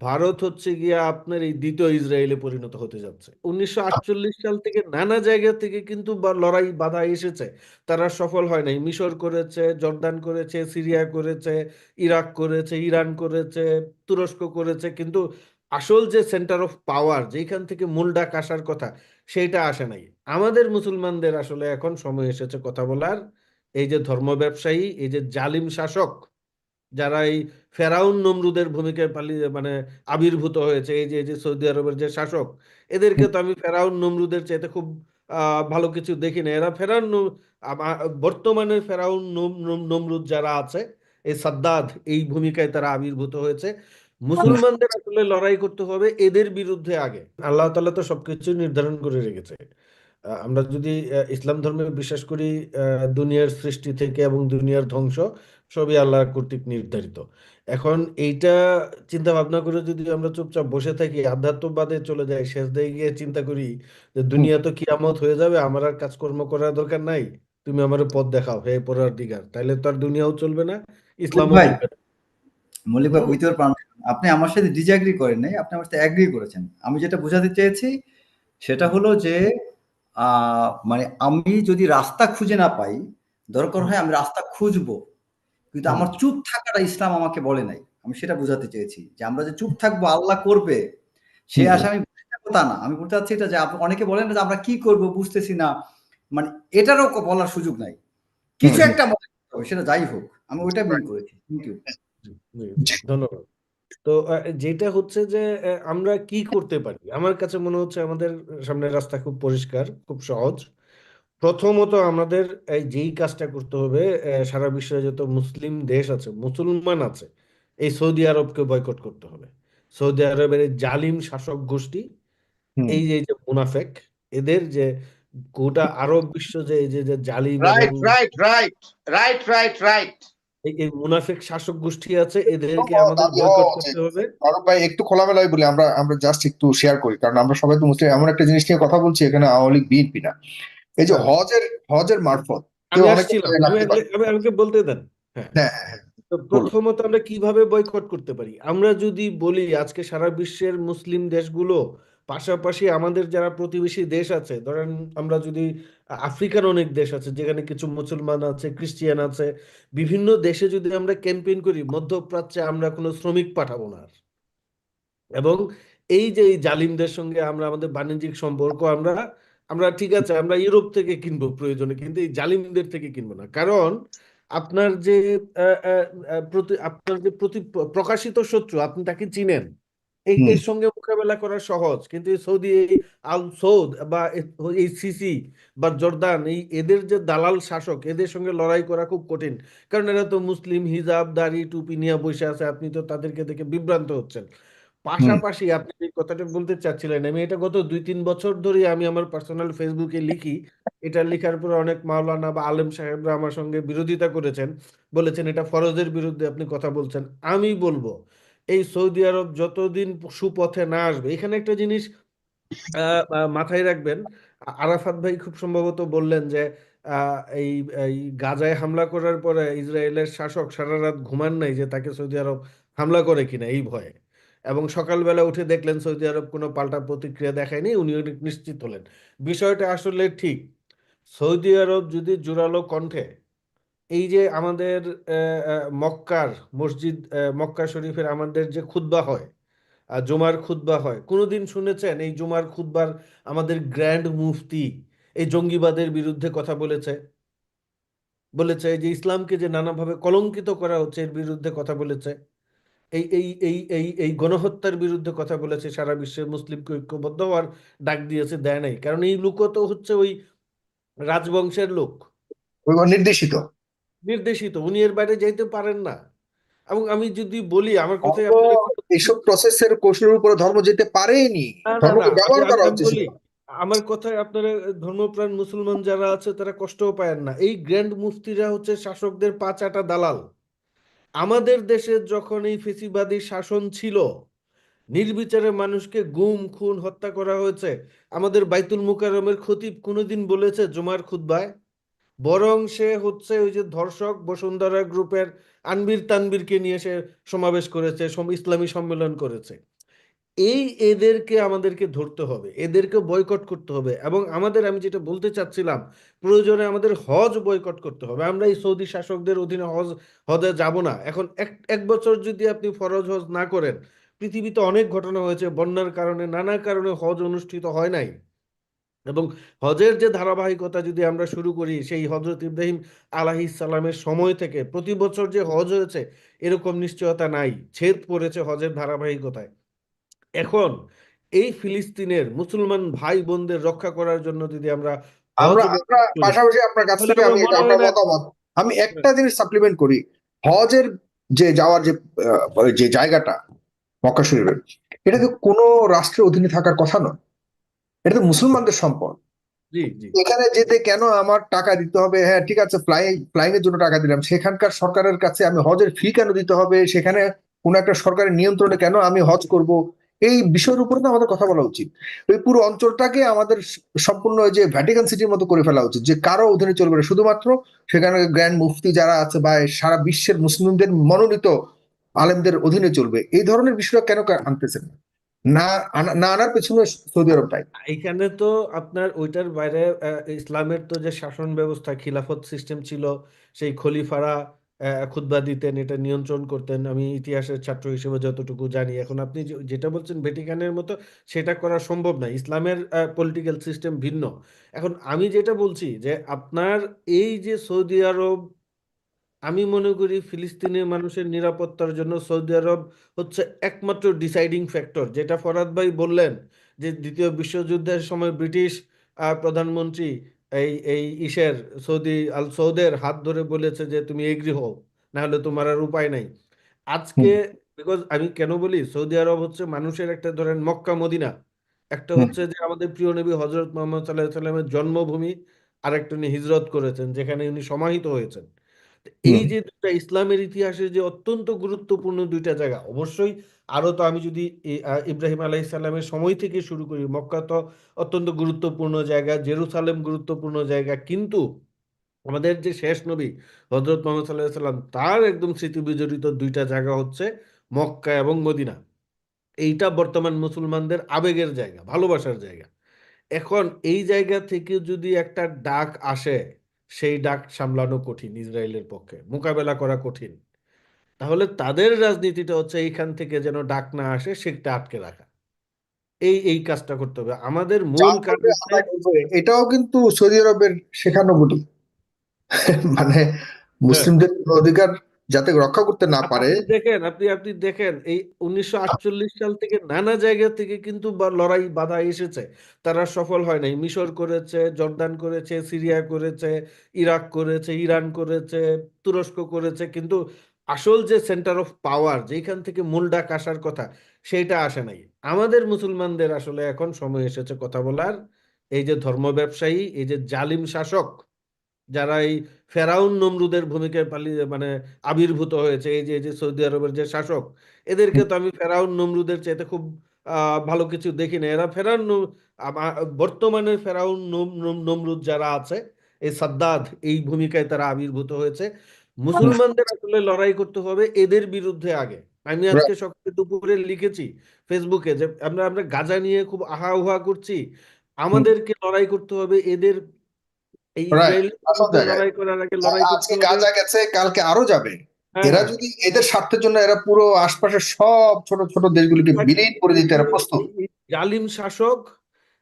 ভারত হচ্ছে গিয়া আপনার এই দ্বিতীয় ইসরায়েলে পরিণত হতে যাচ্ছে। উনিশশো আটচল্লিশ সাল থেকে নানা জায়গা থেকে কিন্তু লড়াই বাধা এসেছে। তারা সফল হয় নাই। মিশর করেছে জর্দান করেছে সিরিয়া করেছে ইরাক করেছে ইরান করেছে তুরস্ক করেছে। কিন্তু আসল যে সেন্টার অফ পাওয়ার যেখান থেকে মূল ডাক আসার কথা সেইটা আসে নাই। আমাদের মুসলমানদের আসলে এখন সময় এসেছে কথা বলার। এই যে ধর্ম ব্যবসায়ী এই যে জালিম শাসক যারা এই ফেরাউন নমরুদের ভূমিকায় পালিয়ে মানে আবির্ভূত হয়েছে এই যে এই যে সৌদি আরবের যে শাসক এদেরকে তো আমি ফেরাউন নমরুদের চাইতে খুব ভালো কিছু দেখি না। এরা ফেরাউন বর্তমানে ফেরাউন নম- নম- নমরুদ যারা আছে এই সাদ্দাদ এই ভূমিকায় তারা আবির্ভূত হয়েছে। মুসলমানদের আসলে লড়াই করতে হবে এদের বিরুদ্ধে আগে। আল্লাহ তাআলা তো সবকিছু নির্ধারণ করে রেখেছে। আমরা যদি ইসলাম ধর্মে বিশ্বাস করি দুনিয়ার সৃষ্টি থেকে এবং দুনিয়ার ধ্বংস সবই আল্লাহ কর্তৃক নির্ধারিত। এখন এইটা চিন্তা ভাবনা করে যদি আমরা চুপচাপ বসে থাকি আধ্যাত্মবাদে চলে যাই শেষ দিকে গিয়ে চিন্তা করি যে দুনিয়া তো কিয়ামত হয়ে যাবে আমার আর কাজকর্ম করার দরকার নাই তুমি আমার পথ দেখাও হে পরার দিগার তাইলে তো আর দুনিয়াও চলবে না ইসলামও ভাই, মল্লিক ভাই উইথ আপনি আমার সাথে ডিসএগ্রি করেন নাই আপনি আমার সাথে অ্যাগ্রি করেছেন। আমি যেটা বোঝাতে চেয়েছি সেটা হলো যে আহ, মানে আমি যদি রাস্তা খুঁজে না পাই দরকার হয় আমি রাস্তা খুঁজবো। কিন্তু আমার চুপ থাকাটা ইসলাম আমাকে বলে নাই। আমি সেটা বোঝাতে চেয়েছি যে আমরা যে চুপ থাকব আল্লাহ করবে সে। আশা আমি তা না। আমি বলতে চাচ্ছি এটা যে অনেকে বলেন না যে আমরা কি করব বুঝতেছি না। মানে এটারও বলার সুযোগ নাই। কিছু একটা মনে হবে, সেটা যাই হোক। আমি ওইটা মেন করেছি। থ্যাংক ইউ ধন্যবাদ। তো যেটা হচ্ছে যে আমরা কি করতে পারি? আমার কাছে মনে হচ্ছে আমাদের সামনের রাস্তা খুব পরিষ্কার খুব সহজ। প্রথমত আমাদের এই যেই কাজটা করতে হবে আহ, সারা বিশ্বে যত মুসলিম দেশ আছে মুসলমান আছে এই সৌদি আরবকে বয়কট করতে হবে। সৌদি আরবের এই জালিম শাসক গোষ্ঠী এই যে এই যে মুনাফেক এদের যে গোটা আরব বিশ্ব যে এই যে যে জালিম right right right right right right এই মুনাফেক শাসক গোষ্ঠী আছে এদেরকে আমাদের বয়কট করতে হবে। ফারুক ভাই একটু খোলামেলায় বলি আমরা আমরা জাস্ট একটু শেয়ার করি কারণ আমরা সবাই তো মুসলিম এমন একটা জিনিস নিয়ে কথা বলছি এখানে আওয়ামী লীগ বিএনপি না। এই যে হ্যাঁ। হজের হজের মারফত আমি আসছিলাম আমাকে বলতে দেন হ্যাঁ হ্যাঁ। তো প্রথমত আমরা কীভাবে বয়কট করতে পারি আমরা যদি বলি আজকে সারা বিশ্বের মুসলিম দেশগুলো পাশাপাশি আমাদের যারা প্রতিবেশী দেশ আছে ধরেন আমরা যদি আফ্রিকার অনেক দেশ আছে যেখানে কিছু মুসলমান আছে খ্রিস্টিয়ান আছে বিভিন্ন দেশে যদি আমরা ক্যাম্পেইন করি মধ্যপ্রাচ্যে আমরা কোনো শ্রমিক পাঠাবো না। এবং এই যে এই জালিমদের সঙ্গে আমরা আমাদের বাণিজ্যিক সম্পর্ক আমরা আমরা ঠিক আছে আমরা ইউরোপ থেকে কিনবো প্রয়োজনে কিন্তু এই জালিমদের থেকে কিনবো না। কারণ আপনার যে আপনার যে প্রতি প্রকাশিত শত্রু আপনি তাকে চিনেন। এর সঙ্গে মোকাবেলা করা সহজ কিন্তু এই সৌদি এই আল সৌদ বা এই সিসি বা জর্দান এই এদের যে দালাল শাসক এদের সঙ্গে লড়াই করা খুব কঠিন। কারণ এরা তো মুসলিম হিজাব দাড়ি টুপি নিয়ে বসে আছে আপনি তো তাদেরকে দেখে বিভ্রান্ত হচ্ছেন। পাশাপাশি আপনি যে কথাটা বলতে চাচ্ছিলেন, আমি এটা গত দুই তিন বছর ধরে আমি আমার পার্সোনাল ফেসবুকে লিখি। এটা লেখার পরে অনেক মাওলানা বা আলেম সাহেবরা আমার সঙ্গে বিরোধিতা করেছেন। বলেছেন, এটা ফরজের বিরুদ্ধে আপনি কথা বলছেন। আমি বলব, এই সৌদি আরব যতদিন সুপথে না আসবে, এখানে একটা জিনিস মাথায় রাখবেন, আরাফাত ভাই খুব সম্ভবত বললেন যে এই এই গাজায় হামলা করার পরে ইসরায়েলের শাসক সারা রাত ঘুমান নাই যে তাকে সৌদি আরব হামলা করে কিনা এই ভয়ে। এবং সকালবেলা উঠে দেখলেন সৌদি আরব কোনো পাল্টা প্রতিক্রিয়া দেখায়নি উনি অনেক নিশ্চিত হলেন। বিষয়টা আসলে ঠিক। সৌদি আরব যদি জোরালো কণ্ঠে এই যে আমাদের মক্কার মসজিদ মক্কা শরীফের আমাদের যে খুতবা হয় আর জুমার খুতবা হয়, কোনোদিন শুনেছেন এই জুমার খুতবার আমাদের গ্র্যান্ড মুফতি এই জঙ্গিবাদের বিরুদ্ধে কথা বলেছে? বলেছে যে ইসলামকে যে নানাভাবে কলঙ্কিত করা হচ্ছে এর বিরুদ্ধে কথা বলেছে। এই এই এই এই এই গণহত্যার বিরুদ্ধে কথা বলেছে সারা বিশ্বের মুসলিমকে ঐক্যবদ্ধ হওয়ার ডাক দিয়েছে দেয় নাই। কারণ এই লোকও তো হচ্ছে ওই রাজবংশের লোক। নির্দেশিত। নির্দেশিত উনি এর বাইরে যাইতে পারেন না। এবং আমি যদি বলি আমার ধর্ম এইসব প্রসেসের কৌশলের উপরে ধর্ম যেতে পারেনি। ব্যবহার করা। আমার কথায় আপনারা ধর্মপ্রাণ মুসলমান যারা আছে তারা কষ্টও পায় না। এই গ্র্যান্ড মুফতিরা হচ্ছে শাসকদের পাঁচ আটা দালাল। আমাদের দেশে যখন এই ফেসিবাদী শাসন ছিল, নির্বিচারে মানুষকে গুম, খুন, হত্যা করা হয়েছে, আমাদের বাইতুল মুকারমের খতিব কোনোদিন বলেছে জুমার খুতবায়? বরং সে হচ্ছে ওই যে ধর্ষক বসুন্ধরা গ্রুপের আনবির তানবিরকে নিয়ে সে সমাবেশ করেছে ইসলামী সম্মেলন করেছে। এই এদেরকে আমাদেরকে ধরতে হবে, এদেরকে বয়কট করতে হবে এবং আমাদের, আমি যেটা বলতে চাচ্ছিলাম, প্রয়োজনে আমাদের হজ বয়কট করতে হবে। আমরা এই সৌদি শাসকদের অধীনে হজ, হজে যাব না। এখন এক এক বছর যদি আপনি ফরজ হজ না করেন, পৃথিবীতে অনেক ঘটনা হয়েছে, বন্যার কারণে, নানা কারণে হজ অনুষ্ঠিত হয় নাই। এবং হজের যে ধারাবাহিকতা যদি আমরা শুরু করি, সেই হজরত ইব্রাহিম আলাহিস সালামের সময় থেকে প্রতি বছর যে হজ হয়েছে, এরকম নিশ্চয়তা নাই। ছেদ পড়েছে হজের ধারাবাহিকতায়। এখন এই ফিলিস্তিনের মুসলমান ভাই বোনদের রক্ষা করার জন্য যদি আমরা পাশাপাশি আপনার কাছ থেকে আমি এটা আপনার মতামত। আমি একটা জিনিস সাপ্লিমেন্ট করি। হজের যে যাওয়ার যে যে জায়গাটা মক্কা শরীফের এটা তো কোনো রাষ্ট্রের অধীনে থাকার কথা নয়। এটা তো মুসলমানদের সম্পদ। এখানে যেতে কেন আমার টাকা দিতে হবে? হ্যাঁ ঠিক আছে ফ্লাই ফ্লাইং এর জন্য টাকা দিলাম। সেখানকার সরকারের কাছে আমি হজের ফি কেন দিতে হবে? সেখানে কোন একটা সরকারের নিয়ন্ত্রণে কেন আমি হজ করব? এই বিষয়ের উপরে তো আমাদের কথা বলা উচিত। ওই পুরো অঞ্চলটাকে আমাদের সম্পূর্ণ যে ভ্যাটিকান সিটির মতো করে ফেলা উচিত, যে কারও অধীনে চলবে না। শুধুমাত্র সেখানে গ্র্যান্ড মুফতি যারা আছে বা সারা বিশ্বের মুসলিমদের মনোনীত আলেমদের অধীনে চলবে, এই ধরনের বিষয়টা কেন আনতেছেন না? আনা- না আনার পেছনে সৌদি আরব দায়ী। এখানে তো আপনার ওইটার বাইরে ইসলামের তো যে শাসন ব্যবস্থা, খিলাফত সিস্টেম ছিল, সেই খলিফারা খুতবা দিতেন, এটা নিয়ন্ত্রণ করতেন। আমি ইতিহাসের ছাত্র হিসেবে যতটুকু জানি। এখন আপনি যেটা বলছেন ভ্যাটিকানের মতো, সেটা করা সম্ভব না ইসলামের পলিটিক্যাল সিস্টেম ভিন্ন। এখন আমি যেটা বলছি যে, আপনার এই যে সৌদি আরব, আমি মনে করি ফিলিস্তিনের মানুষের নিরাপত্তার জন্য সৌদি আরব হচ্ছে একমাত্র ডিসাইডিং ফ্যাক্টর যেটা ফরাদ ভাই বললেন যে, দ্বিতীয় বিশ্বযুদ্ধের সময় ব্রিটিশ প্রধানমন্ত্রী এই এই ইসের সৌদি আল সৌদের হাত ধরে বলেছে যে তুমি এগ্রি হও না হলে তোমার আর উপায় নাই। আজকে বিকজ আমি কেন বলি সৌদি আরব হচ্ছে মানুষের একটা ধরেন মক্কা মদিনা। একটা হচ্ছে যে আমাদের প্রিয় নবী হজরত মোহাম্মদ সাল্লাহ সাল্লামের জন্মভূমি আর একটা উনি হিজরত করেছেন যেখানে উনি সমাহিত হয়েছেন। এই যে দুটা ইসলামের ইতিহাসে যে অত্যন্ত গুরুত্বপূর্ণ দুইটা জায়গা অবশ্যই আরও তো আমি যদি ইব্রাহিম আলাইসাল্লামের সময় থেকে শুরু করি, মক্কা তো অত্যন্ত গুরুত্বপূর্ণ জায়গা, জেরুসালেম গুরুত্বপূর্ণ জায়গা, কিন্তু আমাদের যে শেষ নবী হজরত মোহাম্মদ সাল্লাহ সাল্লাম, তার একদম স্মৃতি বিজড়িত দুইটা জায়গা হচ্ছে মক্কা এবং মদিনা। এইটা বর্তমান মুসলমানদের আবেগের জায়গা, ভালোবাসার জায়গা। এখন এই জায়গা থেকে যদি একটা ডাক আসে, সেই ডাক সামলানো কঠিন ইসরায়েলের পক্ষে, মোকাবেলা করা কঠিন। তাহলে তাদের রাজনীতিটা হচ্ছে এইখান থেকে যেন ডাক না আসে সেটা আটকে রাখা। এই এই কাজটা করতে হবে। আমাদের মূল কাজ। এটাও কিন্তু সৌদি আরবের শেখানো গুটি মানে মুসলিমদের অধিকার যাতে রক্ষা করতে না পারে। দেখেন আপনি আপনি দেখেন এই উনিশশো আটচল্লিশ সাল থেকে নানা জায়গা থেকে কিন্তু লড়াই বাধা এসেছে। তারা সফল হয় নাই। মিশর করেছে জর্দান করেছে সিরিয়া করেছে ইরাক করেছে ইরান করেছে তুরস্ক করেছে। কিন্তু আসল যে সেন্টার অফ পাওয়ার যেখান থেকে মূল ডাক আসার কথা, সেইটা আসে নাই। আমাদের মুসলমানদের আসলে এখন সময় এসেছে কথা বলার। এই যে ধর্ম ব্যবসায়ী, এই যে জালিম শাসক, যারা এই ফেরাউন নমরুদের ভূমিকায় পালিয়ে মানে আবির্ভূত হয়েছে, এই যে এই যে সৌদি আরবের যে শাসক, এদেরকে তো আমি ফেরাউন নমরুদের চাইতে খুব ভালো কিছু দেখি না এরা ফেরাউন নম- আমা- বর্তমানে ফেরাউন নম- নম- নমরুদ যারা আছে, এই সাদ্দাদ, এই ভূমিকায় তারা আবির্ভূত হয়েছে। মুসলমানদের আসলে লড়াই করতে হবে এদের বিরুদ্ধে আগে। আমি আজকে সকালে দুপুরে লিখেছি ফেসবুকে যে আমরা আমরা গাজা নিয়ে খুব আহা উহা করছি। আমাদেরকে লড়াই করতে হবে এদের এই। লড়াই করার আগে লড়াই করতে গাজা গেছে কালকে আরও যাবে। হ্যাঁ, এরা হ্যাঁ। যদি এদের স্বার্থের জন্য এরা পুরো আশপাশের সব ছোট ছোট দেশগুলিকে বিলীন করে দিতে এরা প্রস্তুত। জালিম শাসক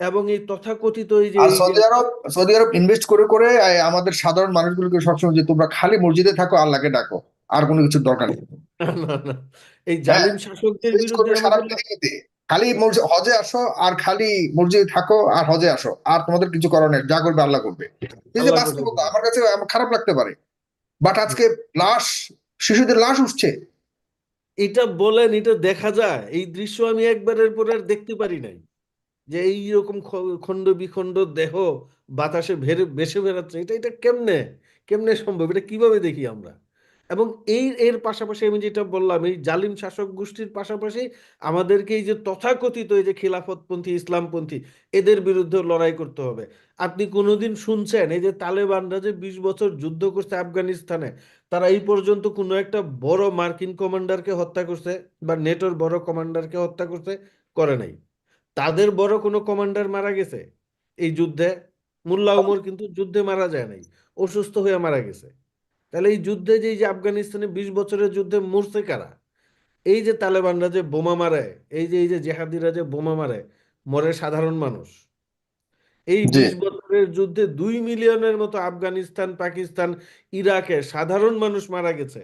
এবং এই তথাকথিত এই যে আর Saudi Arab Saudi Arab invest করে করে আমাদের সাধারণ মানুষগুলোকে সবসময় যে তোমরা খালি মসজিদে থাকো আল্লাহকে ডাকো। আর কোনো কিছুর দরকার নেই। না, না, না। এই জালিম শাসকদের বিরুদ্ধে খালি হজে আসো আর খালি মসজিদে থাকো আর হজে আসো। আর তোমাদের কিছু করার নেই যা করবে আল্লাহ করবে। এই যে বাস্তবতা আমার কাছে খারাপ লাগতে পারে। বাট আজকে লাশ শিশুদের লাশ উঠছে। এটা বলেন এটা দেখা যায়। এই দৃশ্য আমি একবারের পর আর দেখতে পারি নাই। যে এইরকম খ- খণ্ড বিখণ্ড দেহ বাতাসে ভেরে, ভেসে বেড়াচ্ছে, এটা এটা কেমনে? কেমনে সম্ভব? এটা কীভাবে দেখি আমরা? এবং এই, এর পাশাপাশি আমি যেটা বললাম, এই জালিম শাসক গোষ্ঠীর পাশাপাশি আমাদেরকে এই যে তথাকথিত এই যে খিলাফতপন্থী, ইসলামপন্থী, এদের বিরুদ্ধে লড়াই করতে হবে। আপনি কোনোদিন শুনছেন এই যে তালেবানরা যে বিশ বছর যুদ্ধ করছে আফগানিস্তানে, তারা এই পর্যন্ত কোনো একটা বড় মার্কিন কমান্ডারকে হত্যা করছে বা নেটোর বড় কমান্ডারকে হত্যা করছে? করে নাই। তাদের বড় কোনো কমান্ডার মারা গেছে? এই যুদ্ধে? মোল্লা ওমর কিন্তু যুদ্ধে মারা যায় নাই অসুস্থ হয়ে মারা গেছে। তাহলে এই যুদ্ধে যে যে আফগানিস্তানে বিশ বছরের যুদ্ধে মরছে কারা? এই যে তালেবানরা যে বোমা মারে এই যে এই যে জেহাদিরা যে বোমা মারে মরে সাধারণ মানুষ। এই বিশ বছরের যুদ্ধে দুই মিলিয়নের মতো আফগানিস্তান পাকিস্তান ইরাকে সাধারণ মানুষ মারা গেছে।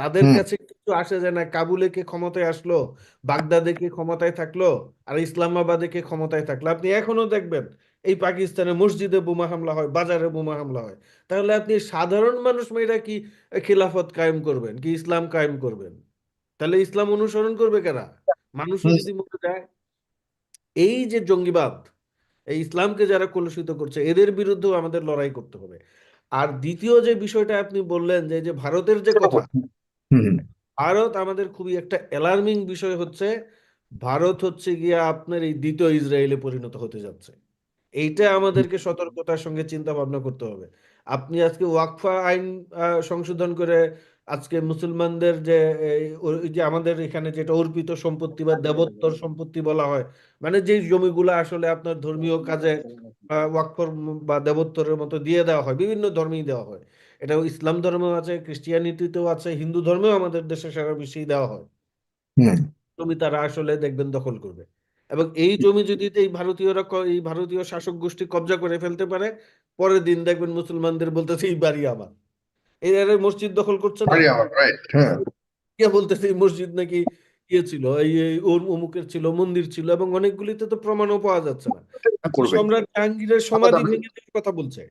তাদের কাছে কিছু আসে যায় না। কাবুলে কে ক্ষমতায় আসলো বাগদাদে কে ক্ষমতায় থাকল আর ইসলামাবাদে কে ক্ষমতায় থাকল। আপনি এখনও দেখবেন এই পাকিস্তানে মসজিদে বোমা হামলা হয় বাজারে বোমা হামলা হয়। তাহলে আপনি সাধারণ মানুষ মেয়েরা কি খিলাফত কায়েম করবেন কি ইসলাম কায়েম করবেন? তাহলে ইসলাম অনুসরণ করবে কারা? মানুষ। যদি যায়? এই যে জঙ্গিবাদ এই ইসলামকে যারা কলুষিত করছে এদের বিরুদ্ধেও আমাদের লড়াই করতে হবে। আর দ্বিতীয় যে বিষয়টা আপনি বললেন যে যে ভারতের যে কথা। ভারত আমাদের খুবই একটা অ্যালার্মিং বিষয় হচ্ছে ভারত হচ্ছে গিয়ে আপনার এই দ্বিতীয় ইসরায়েলে পরিণত হতে যাচ্ছে। এইটা আমাদেরকে সতর্কতার সঙ্গে চিন্তা ভাবনা করতে হবে। আপনি আজকে ওয়াকফা আইন সংশোধন করে আজকে মুসলমানদের যে যে আমাদের এখানে যেটা অর্পিত সম্পত্তি বা দেবোত্তর সম্পত্তি বলা হয় মানে যে জমিগুলো আসলে আপনার ধর্মীয় কাজে ওয়াকফর বা দেবোত্তরের মতো দিয়ে দেওয়া হয় বিভিন্ন ধর্মেই দেওয়া হয় এটা ইসলাম ধর্মেও আছে খ্রিস্টিয়ানিটিতেও আছে হিন্দু ধর্মেও আমাদের দেশে সারা বিশ্বেই দেওয়া হয়। জমি তারা আসলে দেখবেন দখল করবে। এবং এই জমি যদি এই ভারতীয়রা এই ভারতীয় শাসক গোষ্ঠী কবজা করে ফেলতে পারে পরের দিন দেখবেন মুসলমানদের বলতেছে এই বাড়ি আমার। এই মসজিদ দখল করছে হ্যাঁ। কে বলতেছে এই মসজিদ নাকি ইয়ে ছিল এই ওর অমুকের ছিল মন্দির ছিল এবং অনেকগুলিতে তো প্রমাণও পাওয়া যাচ্ছে না। সম্রাট জাহাঙ্গীরের সমাধি ভেঙে কথা বলছে।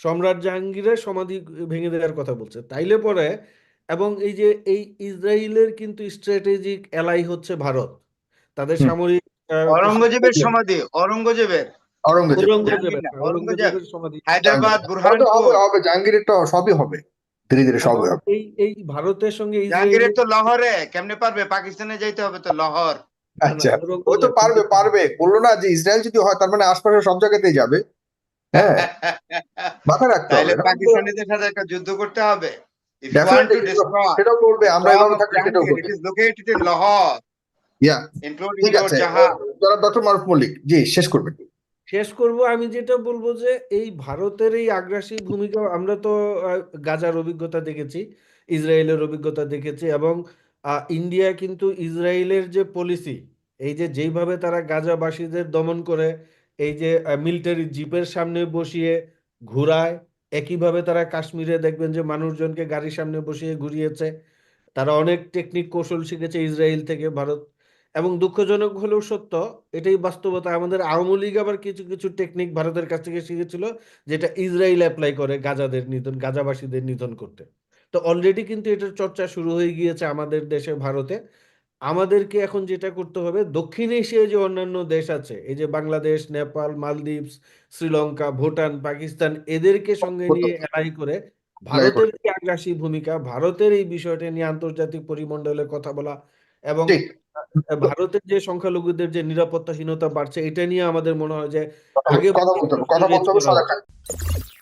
সম্রাট জাহাঙ্গীরের সমাধি ভেঙে দেওয়ার কথা বলছে। তাইলে পরে এবং এই যে এই ইসরায়েলের কিন্তু স্ট্র্যাটেজিক এলাই হচ্ছে ভারত। তাদের সামরিক অরঙ্গজেবের সমাধি অরঙ্গজেবের হ্যাঁ, সবই হবে। ধীরে ধীরে সবই এই ভারতের সঙ্গে তো কেমনে পারবে? পাকিস্তানে যাইতে হবে তো আচ্ছা ও তো পারবে পারবে। বলল না যে ইসরায়েল যদি হয় তার মানে সব জায়গাতেই যাবে। হ্যাঁ মাথায় রাখতে হবে পাকিস্তানিদের সাথে একটা যুদ্ধ করতে হবে। সেটাও করবে আমরা এভাবে থাকলে সেটাও ইয়া ঠিক আছে। ডক্টর মারুফ মল্লিক জি শেষ করবেন। শেষ করব আমি যেটা বলব যে এই ভারতের এই আগ্রাসী ভূমিকা আমরা তো গাজার অভিজ্ঞতা দেখেছি ইসরায়েলের অভিজ্ঞতা দেখেছি এবং আহ, ইন্ডিয়া কিন্তু ইসরায়েলের যে পলিসি এই যে যেইভাবে তারা গাজাবাসীদের দমন করে এই যে মিলিটারি জিপের সামনে বসিয়ে ঘুরায়, একইভাবে তারা কাশ্মীরে দেখবেন যে, মানুষজনকে গাড়ির সামনে বসিয়ে ঘুরিয়েছে। তারা অনেক টেকনিক কৌশল শিখেছে ইসরায়েল থেকে ভারত। এবং দুঃখজনক হলেও সত্য, এটাই বাস্তবতা। আমাদের আওয়ামী লীগ আবার কিছু কিছু টেকনিক ভারতের কাছ থেকে শিখেছিল, যেটা ইসরায়েল অ্যাপ্লাই করে গাজাদের নিধন, গাজাবাসীদের নিধন করতে। তো অলরেডি কিন্তু এটার চর্চা শুরু হয়ে গিয়েছে আমাদের দেশে, ভারতে। আমাদেরকে এখন যেটা করতে হবে দক্ষিণ এশিয়ায় যে অন্যান্য দেশ আছে এই যে বাংলাদেশ নেপাল মালদ্বীপ শ্রীলঙ্কা ভুটান পাকিস্তান এদেরকে সঙ্গে নিয়ে এলাই করে ভারতের যে আগ্রাসী ভূমিকা ভারতের এই বিষয়টা নিয়ে আন্তর্জাতিক পরিমণ্ডলে কথা বলা এবং ভারতের যে সংখ্যালঘুদের যে নিরাপত্তাহীনতা বাড়ছে এটা নিয়ে আমাদের মনে হয় যে আগে কথা বলতে হবে।